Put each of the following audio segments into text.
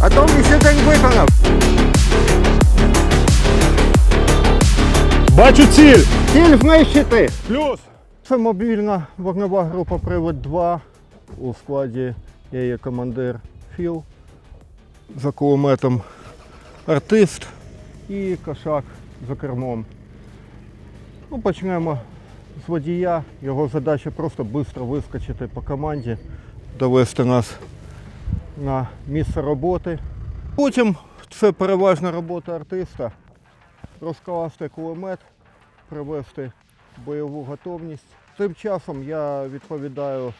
А то він ще день виконав. Бачу ціль! Ціль знищити! Плюс! Це мобільна вогнева група Привод 2. У складі я є командир Філ. За кулеметом артист і кошак за кермом. Ну, почнемо з водія. Його задача просто швидко вискочити по команді, довести нас на місце роботи. Потім це переважна робота артиста. Розкласти кулемет, привести бойову готовність. Тим часом я відповідаю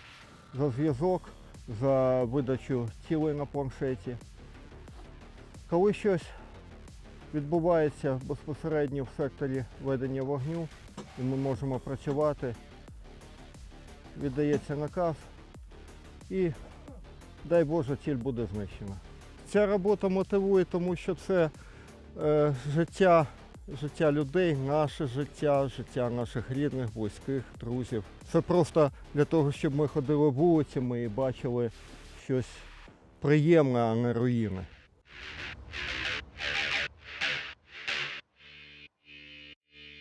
за зв'язок, за видачу цілей на планшеті. Коли щось відбувається безпосередньо в секторі ведення вогню, і ми можемо працювати, віддається наказ і, дай Боже, ціль буде знищена. Ця робота мотивує, тому що це е, життя життя людей, наше життя, життя наших рідних, близьких, друзів. Це просто для того, щоб ми ходили вулицями і бачили щось приємне, а не руїни.